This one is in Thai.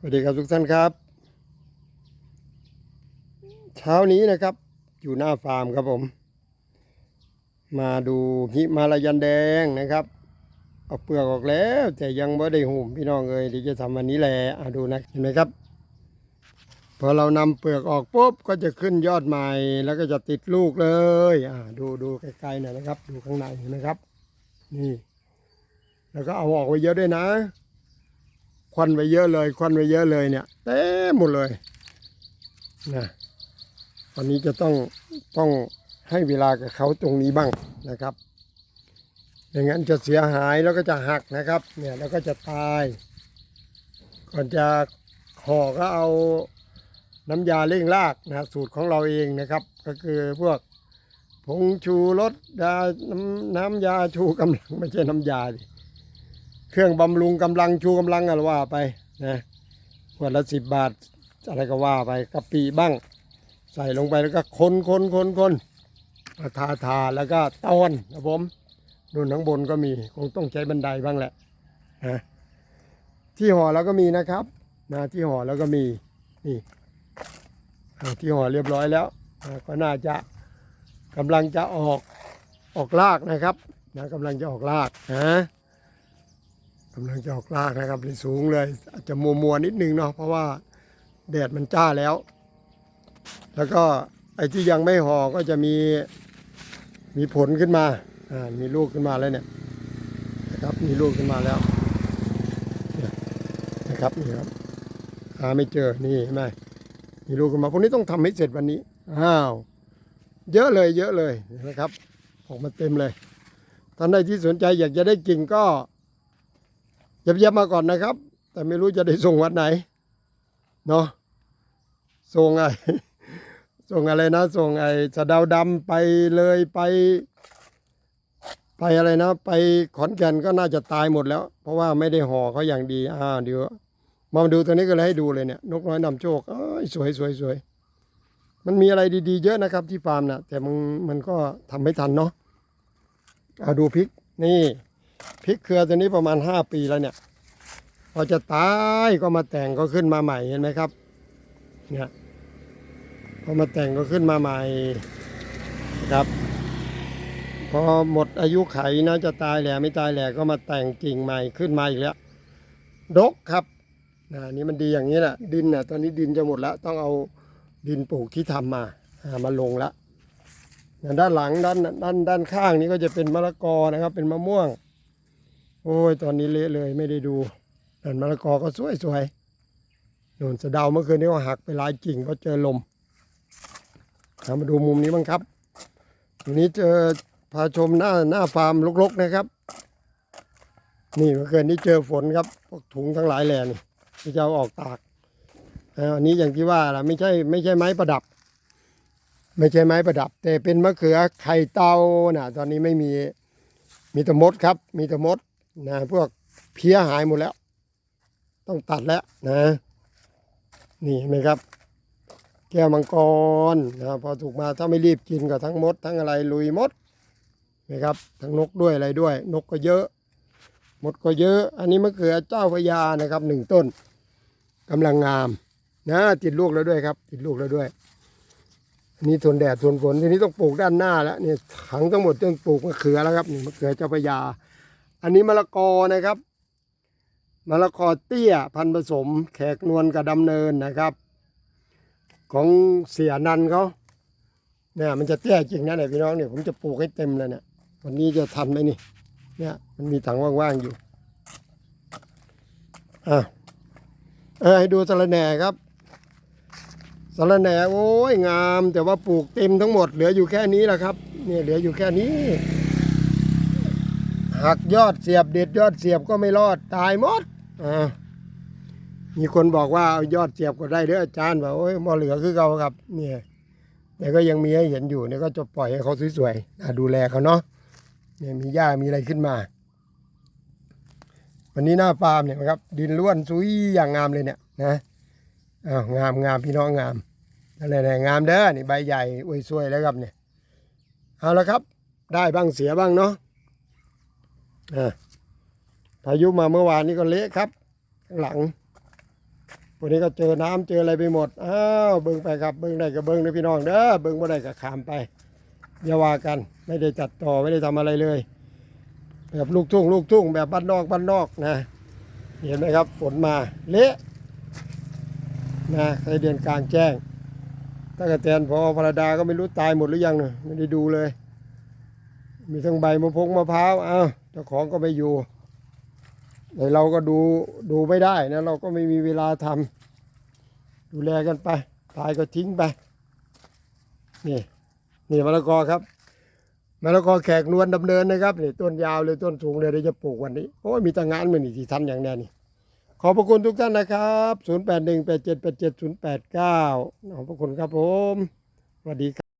สวัสดีครับทุกท่านครับ เช้านี้นะครับ อยู่หน้าฟาร์มครับผม มาดูหิมาลายันแดงนะครับ เอาเปลือกออกแล้ว แต่ยังไม่ได้หุ่มพี่น้องเอยที่จะทำวันนี้แหละอะดูนะเห็นไหมครับพอเรานำเปลือกออกปุ๊บก็จะขึ้นยอดใหม่ แล้วก็จะติดลูกเลยอ่าดูดูใกล้ๆหน่อยนะครับ ดูข้างในเห็นไหมครับ นี่ แล้วก็เอาออกไว้เยอะด้วยนะ ควันไปเยอะเลย ควันไปเยอะเลยเนี่ยเต็มหมดเลยนะวันนี้จะต้องต้องให้เวลากับเขาตรงนี้บ้างนะครับอย่างนั้นจะเสียหายแล้วก็จะหักนะครับ เนี่ยแล้วก็จะตาย ก่อนจะห่อก็เอาน้ำยาเร่งรากนะสูตรของเราเองนะครับ ก็คือพวกผงชูรสน้ำน้ำยาชูกำลังไม่ใช่น้ำยาดิ เครื่องบำรุงกำลังชูกำลังอะไรว่าไปนะขวดละสิบบาทอะไรก็ว่าไปกะปิบ้าง ใส่ลงไปแล้วก็คนคนคนคนทาทาแล้วก็ตอนนะผมนู่นข้างบนก็มีคงต้องใช้บันไดบ้างแหละนะที่ห่อแล้วก็มีนะครับนะที่ห่อแล้วก็มีนี่ที่ห่อเรียบร้อยแล้วนะก็น่าจะกำลังจะออกออกรากนะครับนะกำลังจะออกรากนะ กำลังจะออกรากนะครับเลยสูงเลย อาจจะมัวมัวนิดนึงเนาะเพราะว่าแดดมันจ้าแล้ว แล้วก็ไอ้ที่ยังไม่ห่อก็จะมีมีผลขึ้นมาอ่ามีลูกขึ้นมาแล้วเนี่ยนะครับมีลูกขึ้นมาแล้วนะครับนี่ครับหาไม่เจอนี่เห็นไหมมีลูกขึ้นมาพวกนี้ต้องทำให้เสร็จวันนี้อ้าวเยอะเลยเยอะเลยนะครับออกมาเต็มเลยท่านใดที่สนใจอยากจะได้กิ่งก็ ย็บๆมาก่อนนะครับ แต่ไม่รู้จะได้ส่งวันไหน เนาะส่งไอส่งอะไรนะ ส่งไอ้สะเดาวดำไปเลยไป ไปอะไรนะ ไปขอนแก่นก็น่าจะตายหมดแล้ว เพราะว่าไม่ได้ห่อเขาอย่างดีอ่าเดี๋ยวมาดูตัวนี้ก็เลยให้ดูเลยเนี่ย นกน้อยนำโชคอ้ยสวยสวยสวยมันมีอะไรดีๆ เยอะนะครับที่ฟาร์มนะแต่มันมันก็ทำไม่ทันเนาะเอาดูพริกนี่ พริกเครือตัวนี้ประมาณห้าปีแล้วเนี่ย พอจะตายก็มาแต่งก็ขึ้นมาใหม่เห็นไหมครับ เนี่ยพอมาแต่งก็ขึ้นมาใหม่ครับ พอหมดอายุไขนะจะตายแหล่ไม่ตายแหล่ก็มาแต่งกิ่งใหม่ขึ้นมาอีกแล้วดกครับนะนี่มันดีอย่างนี้แหละดินน่ะตอนนี้ดินจะหมดแล้ว ต้องเอาดินปลูกที่ทำมาามาลงแล้วนะด้านหลังด้านด้านด้านข้างนี้ก็จะเป็นมะละกอนะครับ เป็นมะม่วง โอ้ย ตอนนี้เละเลยไม่ได้ดูแต่มะละกอก็สวยสวยๆนู่นสะเดาเมื่อคืนนี้ก็หักไปหลายกิ่งเพราะเจอลมเอามาดูมุมนี้บ้างครับวันนี้เจอพาชมหน้าหน้าฟาร์มรกๆนะครับ นี่เมื่อคืนนี้เจอฝนครับพวกถุงทั้งหลายแหล่นี่ที่จะเอาออกตากอันนี้อย่างที่ว่าล่ะไม่ใช่ไม่ใช่ไม้ประดับ ไม่ใช่ไม้ประดับ แต่เป็นมะเขือไข่เตาน่ะ ตอนนี้ไม่มีมีแต่มดครับ มีแต่มด นะพวกเพี้ยหายหมดแล้ว ต้องตัดแล้วนะ นี่เห็นไหมครับ แก้วมังกรนะพอถูกมาถ้าไม่รีบกินก็ทั้งมด ทั้งอะไรลุยมดนะครับทั้งนกด้วยอะไรด้วย นกก็เยอะมดก็เยอะ อันนี้มะเขือเจ้าพระยานะครับหนึ่งต้นกำลังงามนะติดลูกแล้วด้วยครับ ติดลูกแล้วด้วยอันนี้ทนแดดทนฝนทีนี้ต้องปลูกด้านหน้าแล้วเนี่ยถังทั้งหมดต้องปลูกมะเขือแล้วครับนี่มะเขือเจ้าพระยา อันนี้มะละกอนะครับมะละกอเตี้ยพันผสม แขกนวลกับดำเนินนะครับ ของเสียนันเขาเนี่ยมันจะเตี้ยจริงนะเนี่ยพี่น้องเนี่ยผมจะปลูกให้เต็มเลยเนี่ยวันนี้จะทันไหมนี่เนี่ยมันมีถังว่างๆอยู่อะเออให้ดูสะระแหน่ครับสะระแหน่โอ้ยงาม แต่ว่าปลูกเต็มทั้งหมดเหลืออยู่แค่นี้แหละครับเนี่ยเหลืออยู่แค่นี้ หักยอดเสียบเด็ดยอดเสียบก็ไม่รอดตายหมดอ่ามีคนบอกว่าเอายอดเสียบก็ได้เด้ออาจารย์ว่าโอ้ยมอเหลือคือเขาครับเนี่ยแต่ก็ยังมีให้เห็นอยู่เนี่ยก็จะปล่อยให้เขาสวยๆดูแลเขาเนาะเนี่ยมีหญ้ามีอะไรขึ้นมา วันนี้หน้าฟาร์มเนี่ยนะครับ ดินล้วนซุยอย่างงามเลยเนี่ยนะอ้าวงามงามพี่น้องงามอะไรเนี่ยงามเด้อนี่ใบใหญ่อวยสวยแล้วครับเนี่ยเอาละครับ ได้บ้างเสียบ้างเนาะ พายุมาเมื่อวานนี้ก็เละครับข้างหลังวกนี้ก็เจอน้ำเจออะไรไปหมดอ้าวเบิ้งไปครับเบิ้งได้ก็เบิ้งนะพี่น้องเด้อเบิ้งบ่ได้ก็ขามไปอย่าว่ากันไม่ได้ตัดต่อไม่ได้ทำอะไรเลย แบบลูกทุ่งลูกทุ่งแบบบ้านนอกบ้านนอกนะ เห็นไหมครับฝนมาเละนะใครเดือนกลางแจ้งตั้งแต่แตนพอพระดาก็ไม่รู้ตายหมดหรือยังเนี่ยไม่ได้ดูเลย มีทั้งใบมะพงมะพร้าวอ้าว จ้าของก็ไม่อยู่แต่เราก็ดูดูไม่ได้นะ เราก็ไม่มีเวลาทำดูแลกันไป ตายก็ทิ้งไป นี่นี่มะละกอครับมะละกอแขกนวลดำเนินนะครับนี่ต้นยาวเลยต้นสูงเลยเดี๋ยวจะปลูกวันนี้โอ้ยมีแตางงานมันนี่ที่ทันอย่างแน่นี่ ขอบพระคุณทุกท่านนะครับ 0 8 1 8 7 8 7 0 8 9ขอบพระคุณครับผมสวัสดีครับ